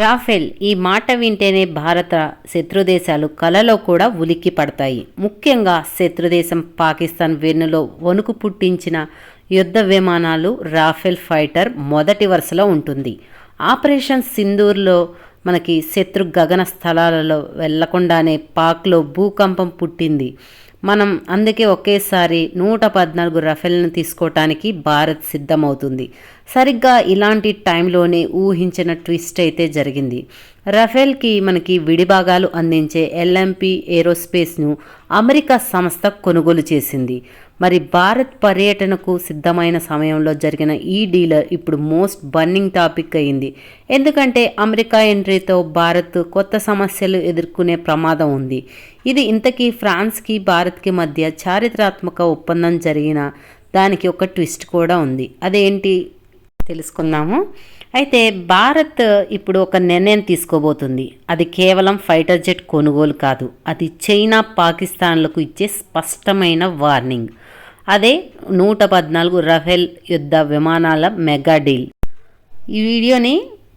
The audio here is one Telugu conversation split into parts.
రాఫెల్ ఈ మాట వింటేనే భారత శత్రుదేశాలు కలలో కూడా ఉలిక్కి పడతాయి. ముఖ్యంగా శత్రుదేశం పాకిస్తాన్ వెన్నులో వణుకు పుట్టించిన యుద్ధ విమానాలు రాఫెల్ ఫైటర్ మొదటి వరుసలో ఉంటుంది. ఆపరేషన్ సింధూర్లో మనకి శత్రు గగన స్థలాలలో వెళ్ళకుండానే పాక్లో భూకంపం పుట్టింది. మనం అందుకే ఒకేసారి నూట పద్నాలుగు రఫెల్ను తీసుకోవటానికి భారత్ సిద్ధమవుతుంది. సరిగ్గా ఇలాంటి టైంలోనే ఊహించిన ట్విస్ట్ అయితే జరిగింది. రఫేల్కి మనకి విడిభాగాలు అందించే ఎల్ఎంపి ఏరోస్పేస్ను అమెరికా సంస్థ కొనుగోలు చేసింది. మరి భారత్ పర్యటనకు సిద్ధమైన సమయంలో జరిగిన ఈ డీలర్ ఇప్పుడు మోస్ట్ బర్నింగ్ టాపిక్ అయింది. ఎందుకంటే అమెరికా ఎంట్రీతో భారత్ కొత్త సమస్యలు ఎదుర్కొనే ప్రమాదం ఉంది. ఇది ఇంతకీ ఫ్రాన్స్కి భారత్కి మధ్య చారిత్రాత్మక ఒప్పందం జరిగిన దానికి ఒక ట్విస్ట్ కూడా ఉంది. అదేంటి తెలుసుకుందాము. అయితే భారత్ ఇప్పుడు ఒక నిర్ణయం తీసుకోబోతుంది. అది కేవలం ఫైటర్ జెట్ కొనుగోలు కాదు. అది చైనా పాకిస్తాన్లకు ఇచ్చే స్పష్టమైన వార్నింగ్. అదే నూట పద్నాలుగు రఫేల్ యుద్ధ విమానాల మెగా డీల్. ఈ వీడియోని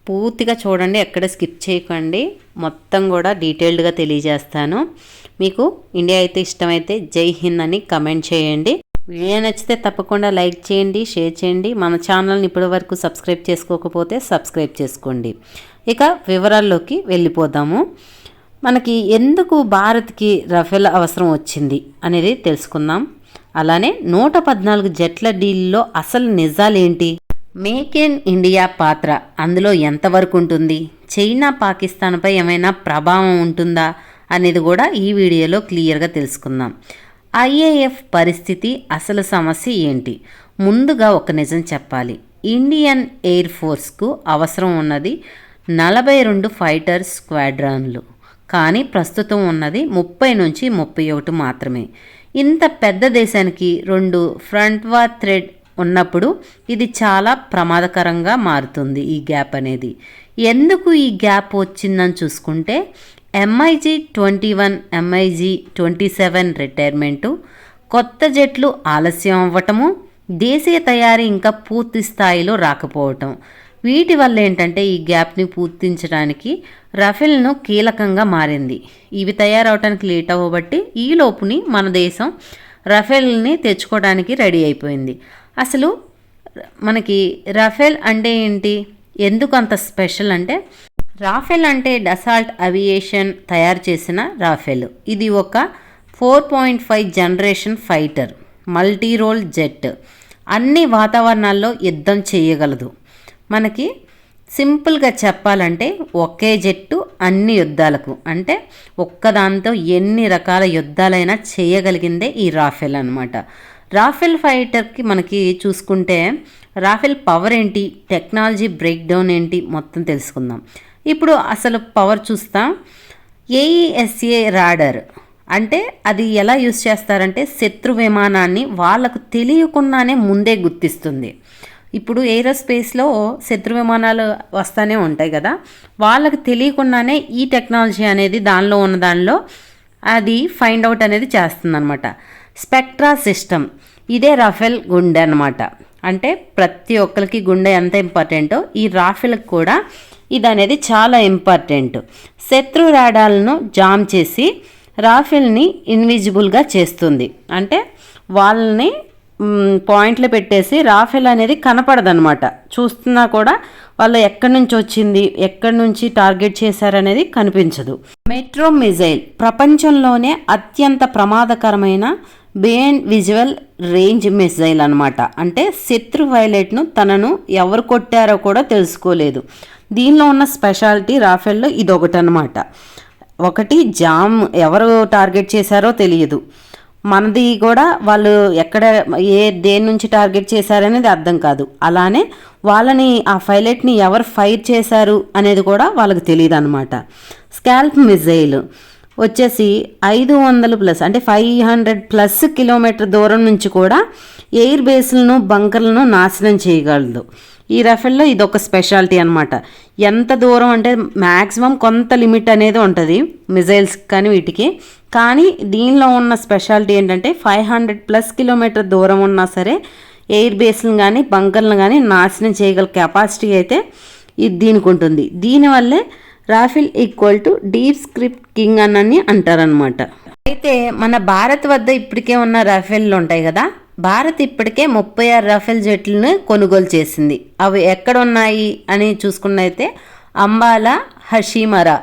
పూర్తిగా చూడండి ఎక్కడ స్కిప్ చేయకండి. మొత్తం కూడా డీటెయిల్డ్గా తెలియజేస్తాను. మీకు ఇండియా అయితే ఇష్టమైతే జై హింద్ అని కమెంట్ చేయండి. వీడియో నచ్చితే తప్పకుండా లైక్ చేయండి షేర్ చేయండి. మన ఛానల్ని ఇప్పటి వరకు సబ్స్క్రైబ్ చేసుకోకపోతే సబ్స్క్రైబ్ చేసుకోండి. ఇక వివరాల్లోకి వెళ్ళిపోదాము. మనకి ఎందుకు భారత్కి రఫేల్ అవసరం వచ్చింది అనేది తెలుసుకుందాం. అలానే నూట పద్నాలుగు జట్ల డీల్లో అసలు నిజాలేంటి? మేక్ ఇన్ ఇండియా పాత్ర అందులో ఎంతవరకు ఉంటుంది? చైనా పాకిస్తాన్పై ఏమైనా ప్రభావం ఉంటుందా? అనేది కూడా ఈ వీడియోలో క్లియర్గా తెలుసుకుందాం. ఐఏఎఫ్ పరిస్థితి అసలు సమస్య ఏంటి? ముందుగా ఒక నిజం చెప్పాలి. ఇండియన్ ఎయిర్ ఫోర్స్కు అవసరం ఉన్నది నలభై రెండు ఫైటర్ స్క్వాడ్రాన్లు. కానీ ప్రస్తుతం ఉన్నది ముప్పై నుంచి ముప్పై ఒకటి మాత్రమే. ఇంత పెద్ద దేశానికి రెండు ఫ్రంట్ వార్ థ్రెడ్ ఉన్నప్పుడు ఇది చాలా ప్రమాదకరంగా మారుతుంది ఈ గ్యాప్ అనేది. ఎందుకు ఈ గ్యాప్ వచ్చిందని చూసుకుంటే MIG twenty one MIG twenty seven retirement కొత్త జట్లు ఆలస్యం అవ్వటము దేశీయ తయారీ ఇంకా పూర్తి స్థాయిలో రాకపోవటం. వీటి వల్ల ఏంటంటే ఈ గ్యాప్ని పూర్తించడానికి రఫెల్ను కీలకంగా మారింది. ఇవి తయారవటానికి లేట్ అవ్వబట్టి ఈ లోపుని మన దేశం రఫేల్ని తెచ్చుకోవడానికి రెడీ అయిపోయింది. అసలు మనకి రఫేల్ అంటే ఏంటి? ఎందుకు అంత స్పెషల్ అంటే రాఫెల్ అంటే డసాల్ట్ అవియేషన్ తయారు చేసిన రాఫెల్. ఇది ఒక four point five generation fighter multi role jet. అన్ని వాతావరణాల్లో యుద్ధం చేయగలదు. మనకి సింపుల్గా చెప్పాలంటే ఒకే జట్టు అన్ని యుద్ధాలకు. అంటే ఒక్కదాంతో ఎన్ని రకాల యుద్ధాలైనా చేయగలిగిందే ఈ రాఫెల్ అనమాట రాఫెల్ ఫైటర్కి మనకి చూసుకుంటే రాఫెల్ పవర్ ఏంటి? టెక్నాలజీ బ్రేక్ డౌన్ ఏంటి? మొత్తం తెలుసుకుందాం. ఇప్పుడు అసలు పవర్ చూస్తాం. ఏఈఎస్ఏ రాడర్ అంటే అది ఎలా యూస్ చేస్తారంటే శత్రు విమానాన్ని వాళ్ళకు తెలియకుండానే ముందే గుర్తిస్తుంది. ఇప్పుడు ఏరోస్పేస్లో శత్రు విమానాలు వస్తూనే ఉంటాయి కదా. వాళ్ళకి తెలియకుండానే ఈ టెక్నాలజీ అనేది దానిలో ఉన్న దానిలో అది ఫైండ్ అవుట్ అనేది చేస్తుందన్నమాట. Spectra system. ఇదే రాఫెల్ గుండె అనమాట అంటే ప్రతి ఒక్కరికి గుండె ఎంత ఇంపార్టెంటో ఈ రాఫెల్కి కూడా ఇది అనేది చాలా ఇంపార్టెంట్. శత్రు రాడాలను జామ్ చేసి రాఫెల్ని ఇన్విజిబుల్గా చేస్తుంది. అంటే వాళ్ళని పాయింట్లు పెట్టేసి రాఫెల్ అనేది కనపడదనమాట. చూస్తున్నా కూడా వాళ్ళు ఎక్కడి నుంచి వచ్చింది ఎక్కడి నుంచి టార్గెట్ చేశారనేది కనిపించదు. మెట్రో మిజైల్ ప్రపంచంలోనే అత్యంత ప్రమాదకరమైన బేన్ విజువల్ రేంజ్ మిజైల్ అనమాట అంటే శత్రు వైలెట్ను తనను ఎవరు కొట్టారో కూడా తెలుసుకోలేదు. దీనిలో ఉన్న స్పెషాలిటీ రాఫెల్లో ఇదొకటి అనమాట ఒకటి జామ్ ఎవరు టార్గెట్ చేశారో తెలియదు. మనది కూడా వాళ్ళు ఎక్కడ ఏ దేని నుంచి టార్గెట్ చేశారనేది అర్థం కాదు. అలానే వాళ్ళని ఆ పైలట్ని ఎవరు ఫైర్ చేశారు అనేది కూడా వాళ్ళకి తెలియదు అనమాట స్కాల్ప్ మిజైల్ వచ్చేసి ఐదు వందలు ప్లస్ అంటే ఫైవ్ హండ్రెడ్ ప్లస్ కిలోమీటర్ దూరం నుంచి కూడా ఎయిర్ బేస్లను బంకర్లను నాశనం చేయగలదు. ఈ రఫెల్లో ఇది ఒక స్పెషాలిటీ అనమాట ఎంత దూరం అంటే మ్యాక్సిమం కొంత లిమిట్ అనేది ఉంటుంది మిజైల్స్ కానీ వీటికి. కానీ దీనిలో ఉన్న స్పెషాలిటీ ఏంటంటే ఫైవ్ హండ్రెడ్ ప్లస్ కిలోమీటర్ దూరం ఉన్నా సరే ఎయిర్ బేస్లను కానీ బంకర్లను కానీ నాశనం చేయగల కెపాసిటీ అయితే ఇది దీనికి ఉంటుంది. దీనివల్లే Rafale equal to deep script king అని అంటారనమాట అయితే మన భారత్ వద్ద ఇప్పటికే ఉన్న రాఫెల్లు ఉంటాయి కదా? భారత్ ఇప్పటికే ముప్పై ఆరు రఫేల్ జెట్లను కొనుగోలు చేసింది. అవి ఎక్కడ ఉన్నాయి అని చూసుకున్నైతే అంబాలా హషీమరా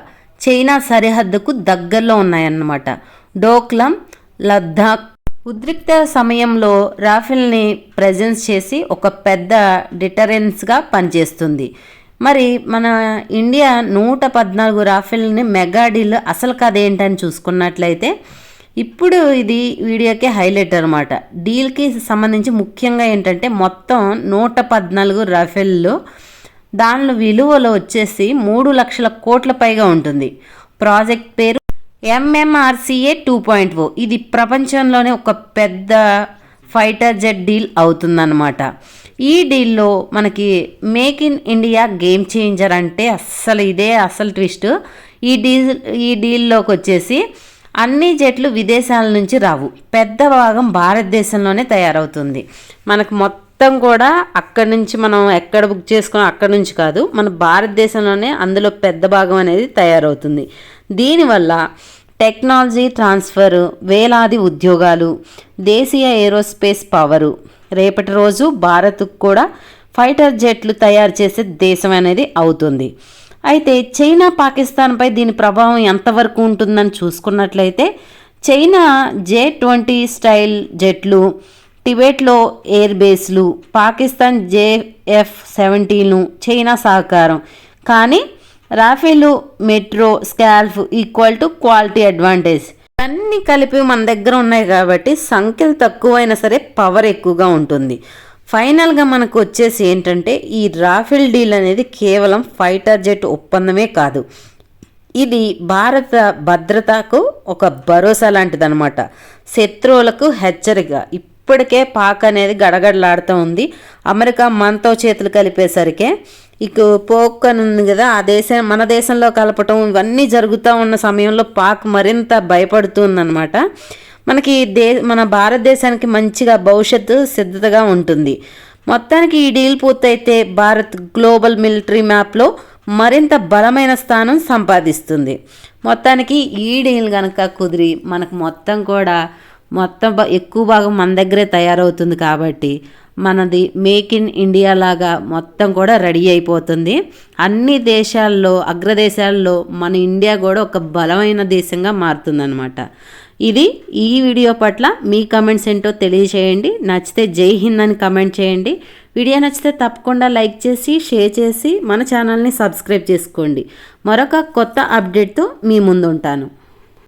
చైనా సరిహద్దుకు దగ్గరలో ఉన్నాయన్నమాట. డోక్లం లద్దాఖ్. ఉద్రిక్త సమయంలో రాఫెల్ని ప్రజెన్స్ చేసి ఒక పెద్ద డిటరెన్స్గా పనిచేస్తుంది. మరి మన ఇండియా నూట పద్నాలుగు రాఫెల్ని మెగా డీల్ అసలు కథ ఏంటని చూసుకున్నట్లయితే ఇప్పుడు ఇది వీడియోకి హైలైట్ అనమాట డీల్కి సంబంధించి ముఖ్యంగా ఏంటంటే మొత్తం నూట పద్నాలుగు రఫెల్లు దానిలో విలువలో వచ్చేసి మూడు లక్షల కోట్ల పైగా ఉంటుంది. ప్రాజెక్ట్ పేరు ఎంఎంఆర్సీఏ టూ పాయింట్ ఓ ఇది ప్రపంచంలోనే ఒక పెద్ద ఫైటర్ జెట్ డీల్ అవుతుందన్నమాట. ఈ డీల్లో మనకి make in India game changer అంటే అస్సలు ఇదే అసలు ట్విస్ట్. ఈ డీల్ ఈ డీల్లోకి వచ్చేసి అన్ని జట్లు విదేశాల నుంచి రావు. పెద్ద భాగం భారతదేశంలోనే తయారవుతుంది. మనకు మొత్తం కూడా అక్కడి నుంచి మనం ఎక్కడ బుక్ చేసుకున్నా అక్కడి నుంచి కాదు మన భారతదేశంలోనే అందులో పెద్ద భాగం అనేది తయారవుతుంది. దీనివల్ల టెక్నాలజీ ట్రాన్స్ఫర్ వేలాది ఉద్యోగాలు దేశీయ ఏరోస్పేస్ పవరు రేపటి రోజు భారత్కు కూడా ఫైటర్ జెట్లు తయారు చేసే దేశం అనేది అవుతుంది. అయితే చైనా పాకిస్తాన్పై దీని ప్రభావం ఎంతవరకు ఉంటుందని చూసుకున్నట్లయితే చైనా జే ట్వంటీ స్టైల్ జెట్లు టిబెట్లో ఎయిర్ బేస్లు పాకిస్తాన్ జేఎఫ్ సెవెంటీను చైనా సహకారం. కానీ Rafale Meteor Scalp equal to quality advantage. అన్నీ కలిపి మన దగ్గర ఉన్నాయి కాబట్టి సంఖ్యలు తక్కువైనా సరే పవర్ ఎక్కువగా ఉంటుంది. ఫైనల్గా మనకు వచ్చేసి ఏంటంటే ఈ రాఫెల్ డీల్ అనేది కేవలం ఫైటర్ జెట్ ఒప్పందమే కాదు. ఇది భారత భద్రతకు ఒక భరోసా లాంటిదనమాట శత్రువులకు హెచ్చరిక. ఇప్పటికే పాక్ అనేది గడగడలాడుతూ ఉంది. అమెరికా మనతో చేతులు కలిపేసరికే ఇక పోక్ అని ఉంది కదా ఆ దేశం మన దేశంలో కలపటం ఇవన్నీ జరుగుతూ ఉన్న సమయంలో పాక్ మరింత భయపడుతుందన్నమాట మనకి దే మన భారతదేశానికి మంచిగా భవిష్యత్తు సిద్ధతగా ఉంటుంది. మొత్తానికి ఈ డీల్ పూర్తయితే భారత్ గ్లోబల్ మిలిటరీ మ్యాప్లో మరింత బలమైన స్థానం సంపాదిస్తుంది. మొత్తానికి ఈ డీల్ కనుక కుదిరి మనకు మొత్తం కూడా మొత్తం ఎక్కువ భాగం మన దగ్గరే తయారవుతుంది కాబట్టి మనది మేక్ ఇన్ ఇండియా లాగా మొత్తం కూడా రెడీ అయిపోతుంది. అన్ని దేశాల్లో అగ్రదేశాల్లో మన ఇండియా కూడా ఒక బలమైన దేశంగా మారుతుందన్నమాట. ఇది ఈ వీడియో పట్ల మీ కమెంట్స్ ఏంటో తెలియజేయండి. నచ్చితే జై హింద్ అని కమెంట్ చేయండి. వీడియో నచ్చితే తప్పకుండా లైక్ చేసి షేర్ చేసి మన ఛానల్ని సబ్స్క్రైబ్ చేసుకోండి. మరొక కొత్త అప్డేట్తో మీ ముందు ఉంటాను